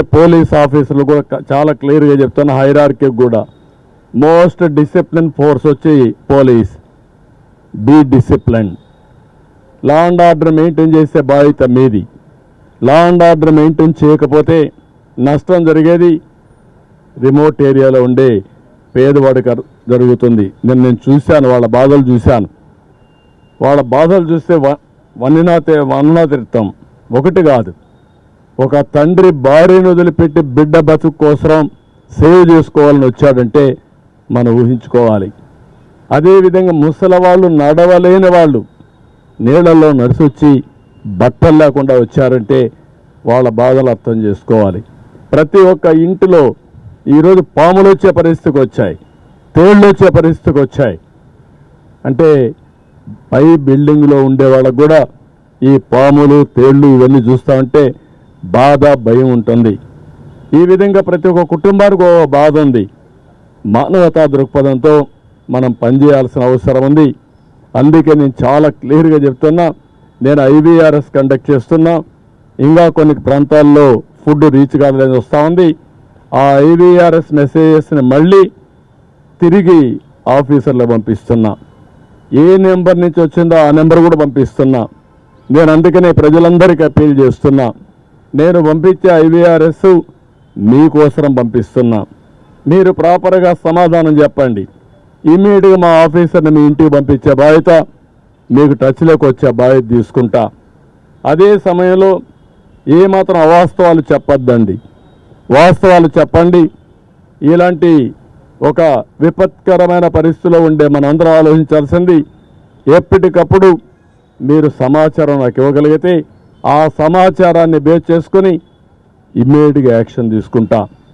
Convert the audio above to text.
Police ఆఫీసర్లు కూడా చాలా క్లియర్గా చెప్తున్న హైరార్కి కూడా. మోస్ట్ డిసిప్లిన్ ఫోర్స్ వచ్చి police. Be discipline. Law and order maintain చేసే బాధ్యత మీది. లా అండ్ ఆర్డర్ మెయింటైన్ చేయకపోతే నష్టం జరిగేది రిమోట్ ఏరియాలో ఉండే పేదవాడికి జరుగుతుంది. నేను నేను చూశాను వాళ్ళ బాధలు చూశాను. వాళ్ళ బాధలు చూస్తే వ- వన్నినా తే- వన్నునా ఒకటి కాదు. ఒక తండ్రి భార్యను వదిలిపెట్టి బిడ్డ బతుకు కోసం సేవ్ చేసుకోవాలని వచ్చాడంటే మనం ఊహించుకోవాలి. అదేవిధంగా ముసలి వాళ్ళు నడవలేని వాళ్ళు నీళ్ళల్లో నడిచొచ్చి బట్టలు లేకుండా వచ్చారంటే వాళ్ళ బాధలు అర్థం చేసుకోవాలి. ప్రతి ఒక్క ఇంటిలో ఈరోజు పాములు వచ్చే పరిస్థితికి వచ్చాయి తేళ్ళు వచ్చే పరిస్థితికి వచ్చాయి. అంటే పై బిల్డింగ్లో ఉండే వాళ్ళకు కూడా ఈ పాములు తేళ్ళు ఇవన్నీ చూస్తా ఉంటే బాధ భయం ఉంటుంది. ఈ విధంగా ప్రతి ఒక్క కుటుంబానికి ఒక బాధ ఉంది. మానవతా దృక్పథంతో మనం పనిచేయాల్సిన అవసరం ఉంది. అందుకే నేను చాలా క్లియర్గా చెప్తున్నా నేను ఐవీఆర్ఎస్ కండక్ట్ చేస్తున్నా. ఇంకా కొన్ని ప్రాంతాల్లో ఫుడ్ రీచ్ కాదని వస్తూ ఉంది. ఆ ఐవీఆర్ఎస్ మెసేజెస్ని మళ్ళీ తిరిగి ఆఫీసర్లు పంపిస్తున్నా. ఏ నెంబర్ నుంచి వచ్చిందో ఆ నెంబర్ కూడా పంపిస్తున్నా. నేను అందుకనే ప్రజలందరికీ అప్పీల్ చేస్తున్నా. నేను పంపించే ఐవీఆర్ఎస్ మీకోసరం పంపిస్తున్నా. మీరు ప్రాపర్గా సమాధానం చెప్పండి. ఇమీడియట్గా మా ఆఫీసర్ని మీ ఇంటికి పంపించే బాధ్యత మీకు టచ్లోకి వచ్చే బాధ్యత తీసుకుంటా. అదే సమయంలో ఏమాత్రం అవాస్తవాలు చెప్పొద్దండి. వాస్తవాలు చెప్పండి. ఇలాంటి ఒక విపత్కరమైన పరిస్థితిలో ఉండే మనందరం ఆలోచించాల్సింది ఎప్పటికప్పుడు మీరు సమాచారం నాకు ఇవ్వగలిగితే ఆ సమాచారాన్ని బేస్ చేసుకొని ఇమ్మీడియట్గా యాక్షన్ తీసుకుంటా.